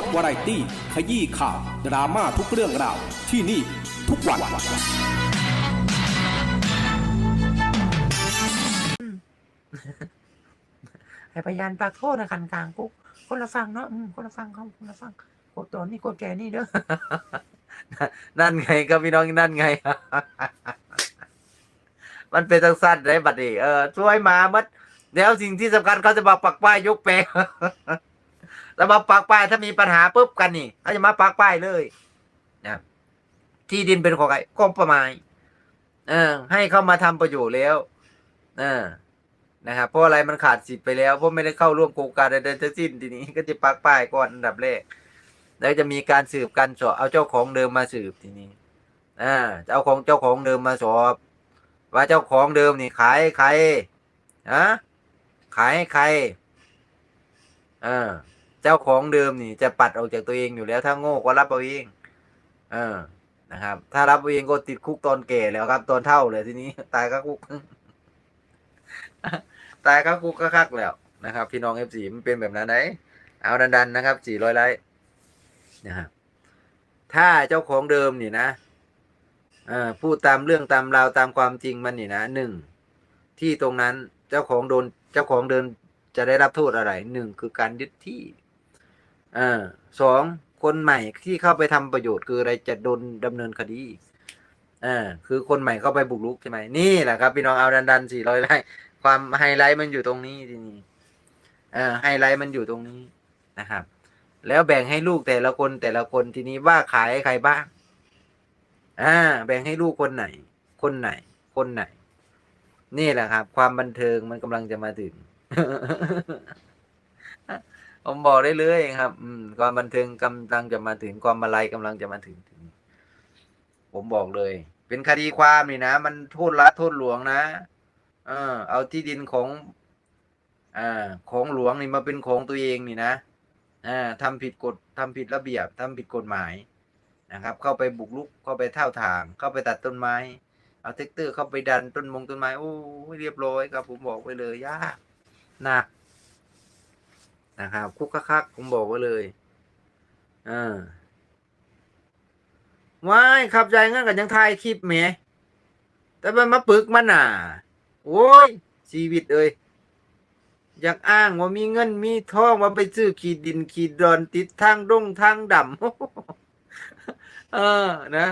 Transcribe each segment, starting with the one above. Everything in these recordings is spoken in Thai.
ดวาไรตี้ ขยี้ข่าว ดราม่าทุกเรื่องราว ที่นี่ทุกวัน ให้พยานปากโทษนะคันกลางกุ๊กคนละฟังเนาะอืมคนละฟังเขาคนละฟังกดตัวนี่กดแกนี่เด้อ นั่นไงก็พี่น้องนั่นไง มันเป็นทังสั้นได้บัดนี้เออช่วยมามัดแล้วสิ่งที่สำคัญเขาจะมาปักป้ายยกแปลง แล้วมาปักป้ายถ้ามีปัญหาปุ๊บกันนี่เขาจะมาปักป้ายเลยนะที่ดินเป็นของใครกรมประมาณเออ ให้เข้ามาทำประโยชน์แล้วเออนะครับเพราะอะไรมันขาดสิทธิ์ไปแล้วเพราะไม่ได้เข้าร่วมโครงการใดๆทั้งสิ้นทีนี้ก็จะปักป้ายก่อนอันดับแรกแล้วจะมีการสืบการสอบเอาเจ้าของเดิมมาสืบทีนี้อ่าเจ้าของเจ้าของเดิมมาสอบ ว่าเจ้าของเดิมนี่ขายใครฮะขายให้ใครอ่า เจ้าของเดิมนี่จะปัดออกจากตัวเองอยู่แล้ว ถ้าโง่ก็รับเอาเอง เออนะครับ ถ้ารับเอาเองก็ติดคุกตอนแก่แล้วครับตอนเท่าเลยทีนี้ ตายก็คุก ตายก็คุกก็คักแล้วนะครับ พี่น้องเอฟซีมันเป็นแบบนั้นไหนเอาดันๆนะครับสี่ร้อยไลค์นะครับถ้าเจ้าของเดิมนี่นะอ่าพูดตามเรื่องตามราวตามความจริงมันนี่นะหนึ่งที่ตรงนั้นเจ้าของโดนเจ้าของเดินจะได้รับโทษอะไรหนึ่งคือการยึดที่ อ่าสองคนใหม่ที่เข้าไปทำประโยชน์คืออะไรจะโดนดำเนินคดีอ่าคือคนใหม่เข้าไปบุกรุกใช่ไหมนี่แหละครับพี่น้องเอาดันดันสี่ร้อยไร่ความไฮไลท์มันอยู่ตรงนี้ทีนี้อ่าไฮไลท์มันอยู่ตรงนี้นะครับ แล้วแบ่งให้ลูกแต่ละคนแต่ละคนทีนี้ว่าขายให้ใครบ้างอ่าแบ่งให้ลูกคนไหน คนไหน คนไหน นี่แหละครับ ความบันเทิงมันกำลังจะมาถึง ผมบอกได้เลยครับ อืมความบันเทิงกำลังจะมาถึงความมาลัยกำลังจะมาถึง ผมบอกเลย เป็นคดีความนี่นะ มันโทษรัฐโทษหลวงนะ เออ เอาที่ดินของอ่าของหลวงนี่มาเป็นของตัวเองนี่นะอ่าทำผิดกฎทำผิดระเบียบทำผิดกฎหมายนะครับ เข้าไปบุกรุกเข้าไปเท่าทาง เข้าไปตัดต้นไม้ เอาเทคเตอร์เข้าไปดันต้นมงต้นไม้โอ้เรียบร้อยครับ ผมบอกไว้เลยยากหนัก นะครับ คุกคักๆผมบอกไว้เลยอ่าว้ายขับใจงั้นกันยังถ่ายคลิปแหมแต่มันมาปึกมันน่ะ โอ้ยชีวิตเอ้ยอยากอ้างว่ามีเงินมีทองมาไปซื้อขีดดินขีดดอนติดทางดงทางดำเออนะ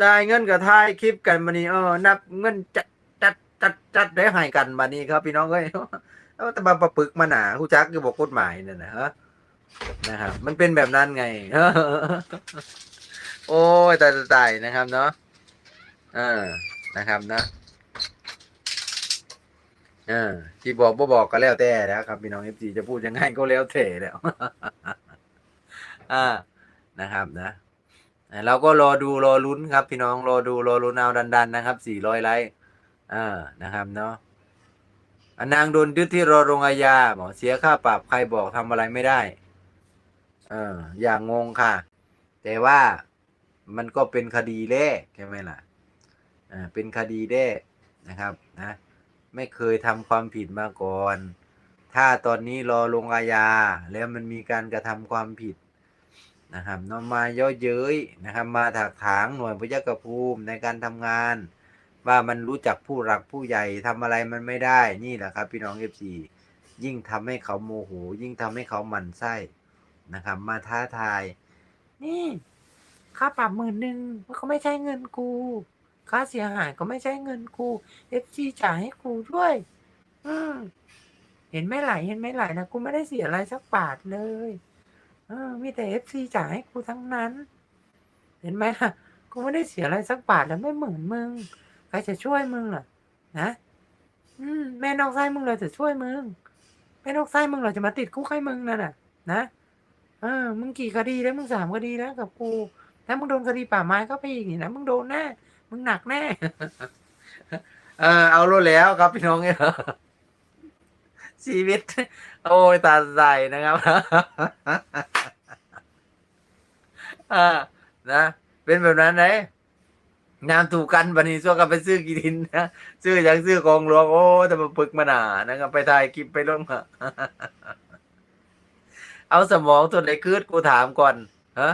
จ่ายเงินกับทายคลิปกันมานี่เออนับเงินจัดจัดจัดจัดได้ให้กันมานี่ครับ พี่น้องเอ้ย แต่มาประปึกมาหนาผู้จักก็บอกกฎหมายนั่นนะฮะนะครับ มันเป็นแบบนั้นไง โอ้ยตายตายนะครับเนาะเออนะครับนะเออที่บอกบ่บอกก็แล้วแต่นะครับพี่น้องเอฟซีจะพูดยังไงก็แล้วแต่แล้วอ่านะครับนะเราก็รอดูรอลุ้นครับ พี่น้องรอดูรอลุ้นเอาดันๆนะครับสี่ร้อยไลค์อ่านะครับเนาะ นางโดนยึดที่รอลงอาญาบอกเสียค่าปรับใครบอกทำอะไรไม่ได้ เออ อย่างงงค่ะ แต่ว่ามันก็เป็นคดีแรกใช่ไหมล่ะอ่าเป็นคดีแรกนะครับนะไม่เคยทำความผิดมาก่อน ถ้าตอนนี้รอลงอาญาแล้วมันมีการกระทำความผิดนะครับนำมาย่อเย้ยนะครับ มาถักถางหน่วยพยัคฆภูมิในการทำงาน ว่ามันรู้จักผู้หลักผู้ใหญ่ทำอะไรมันไม่ได้นี่แหละครับ พี่น้องเอฟซียิ่งทำให้เขาโมโหยิ่งทำให้เขาหมั่นไส้นะครับ มาท้าทาย นี่ค่าปรับหมื่นหนึ่งมันก็ไม่ใช่เงินกูค่าเสียหายก็ไม่ใช่เงินกูเอฟซีจ่ายให้กูด้วย อืมเห็นไหม่ไหลเห็นไหม่ไหลนะกูไม่ได้เสียอะไรสักบาทเลยเออมีแต่เอฟซีจ่ายให้กูทั้งนั้น เห็นไหมล่ะกูไม่ได้เสียอะไรสักบาทแล้วไม่เหมือนมึง ใครจะช่วยมึงล่ะนะอืมแม่นอกไส้มึงเลยจะช่วยมึงแม่นอกไส้มึงเราจะมาติดคุกให้มึงนั่นน่ะ นะเออมึงกี่คดีแล้วมึงสามคดีแล้วกับกูถ้ามึงโดนคดีป่าไม้เข้าไปอีกนี่นะมึงโดนแน่มึงหนักแน่เออเอารู้แล้วครับพี่น้องเนี่ยชีวิต โอ้ยตาใสนะครับอ่านะ เป็นแบบนั้นเลย นามถูกกันบันนี้ช่วกันไปซื้อกีดินนะซื้อจากซื้อกองหลวงโอ้แต่มาปึกมาหนานะครับไปถ่ายคลิปไปลงมาเอาสมองตัวไหนคืดกูถามก่อนฮะ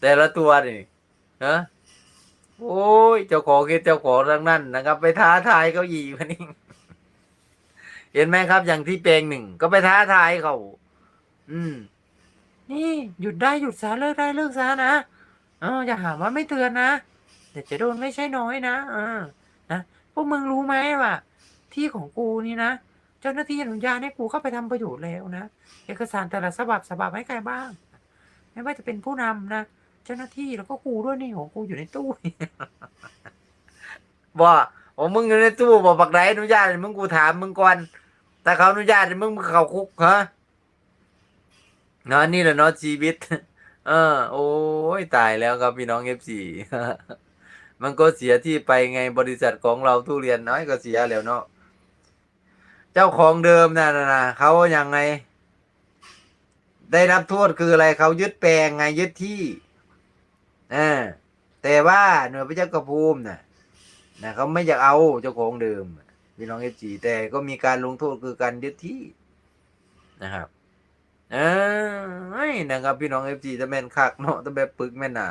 แต่ละตัวนี่ฮะโอ้ยเจ้าของคือเจ้าของทั้งนั้นนะครับ ไปท้าทายเขาอีกวันนี้เห็นไหมครับ อย่างที่เพลงหนึ่งก็ไปท้าทายเขาอืม นี่หยุดได้หยุดซะเลิกได้เลิกซะนะเอออย่าหาว่าไม่เตือนนะี๋ยจะโดนไม่ใช่น้อยนะเออนะพวกมึงรู้ไหมว่า ที่ของกูนี่นะเจ้าหน้าที่อนุญาตให้กูเข้าไปทำประโยชน์แล้วนะเอกสารแต่ละฉบับฉบับให้ใครบ้าง ไม่ว่าจะเป็นผู้นำนะเจ้าหน้าที่แล้วก็กูด้วยนี่ของกูอยู่ในตู้ว่โอ้มึงอยู่ในตู้บอกบักไหนอนุญาตมึงกูถามมึงก่อน แต่เขาอนุญาตมึงมึงเขาคุกฮะเนาะนี่แหละเนาะชีวิต เออ โอ้ยตายแล้วครับพี่น้องเอฟซี มันก็เสียที่ไปไงบริษัทของเราทุเรียนน้อยก็เสียแล้วเนาะเจ้าของเดิมน่ะนะนะเขาอยังไง ได้รับโทษคืออะไรเขายึดแปลงไงยึดที่อ่าแต่ว่าหน่วยพระเจ้ากระภูมน่ะนะเขาไม่อยากเอาเจ้าของเดิมพี่น้องเอฟจีแต่ก็มีการลงโทษคือการยึดที่นะครับเออนะครับ พี่น้องเอฟจีจะแม่นคักเนาะจะแบบปึกแม่นหนา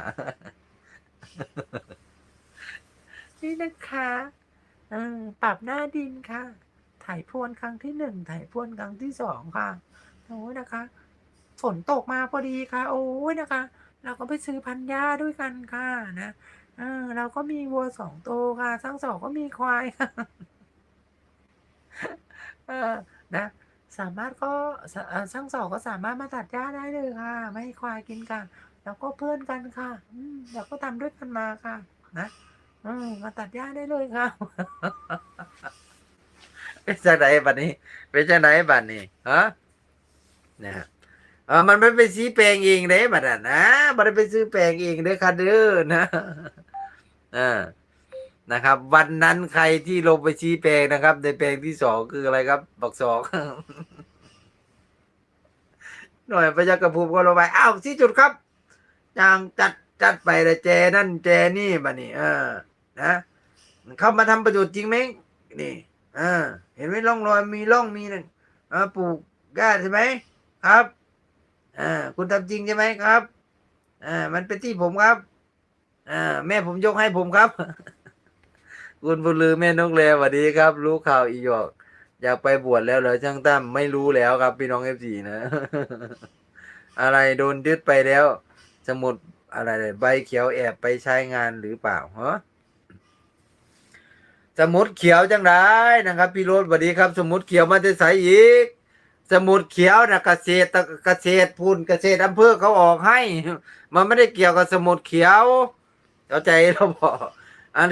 นี่นะคะปรับหน้าดินค่ะ ถ่ายพรวนครั้งที่หนึ่งถ่ายพรวนครั้งที่สองค่ะโอ้ยนะคะ ฝนตกมาพอดีค่ะ โอ้ยนะคะ เราก็ไปซื้อพันธุ์หญ้าด้วยกันค่ะนะเออเราก็มีวัวสองตัวค่ะทั้งสองก็มีควายค่ะเออนะสามารถก็สเอ่อช่างสองก็สามารถมาตัดหญ้าได้เลยค่ะ ไม่ให้ควายกินค่ะ แล้วก็เพื่อนกันค่ะ อืมเราก็ทำด้วยกันมาค่ะ นะ อืมมาตัดหญ้าได้เลยค่ะเป็นจากไหนบัดนี้ เป็นจากไหนบัดนี้ฮะนะฮะเออมันไม่ไปซื้อแปลงเองเด้บัดนั้นนะบัดไปซื้อแปลงเองเด้อค่ะเด้อนะเออนะครับ วันนั้นใครที่ลงไปชี้แปลงนะครับ ในแปลงที่สองคืออะไรครับบอกสองหน่วยประยักระภูมก็ลงไปอ้าวที่จุดครับอย่างจัดจัดไปเลยแจนั่นแจนี่บัดนี้ เออ นะเข้ามาทำประโยชน์จริงไหมนี่เออเห็นไหมร่องรอยมีร่องมีนั่นเออปลูกหญ้าใช่ไหมครับอ่าคุณทำจริงใช่ไหมครับอ่ามันเป็นที่ผมครับอ่าแม่ผมยกให้ผมครับ คุณบุญลือแม่นกแลสวัสดีครับ รู้ข่าวอีหยอกอยากไปบวชแล้วเหรอช่างตั้มไม่รู้แล้วครับ พี่น้องเอฟซีนะ อะไรโดนยึดไปแล้ว สมุดอะไรใบเขียวแอบไปใช้งานหรือเปล่าฮะ สมุดเขียวจังไรนะครับ พี่โรดสวัสดีครับ สมุดเขียวมาจะใส่อีก สมุดเขียวนะเกษตรเกษตรพูนเกษตรอำเภอเขาออกให้ มันไม่ได้เกี่ยวกับสมุดเขียวเข้าใจเราบอกอัน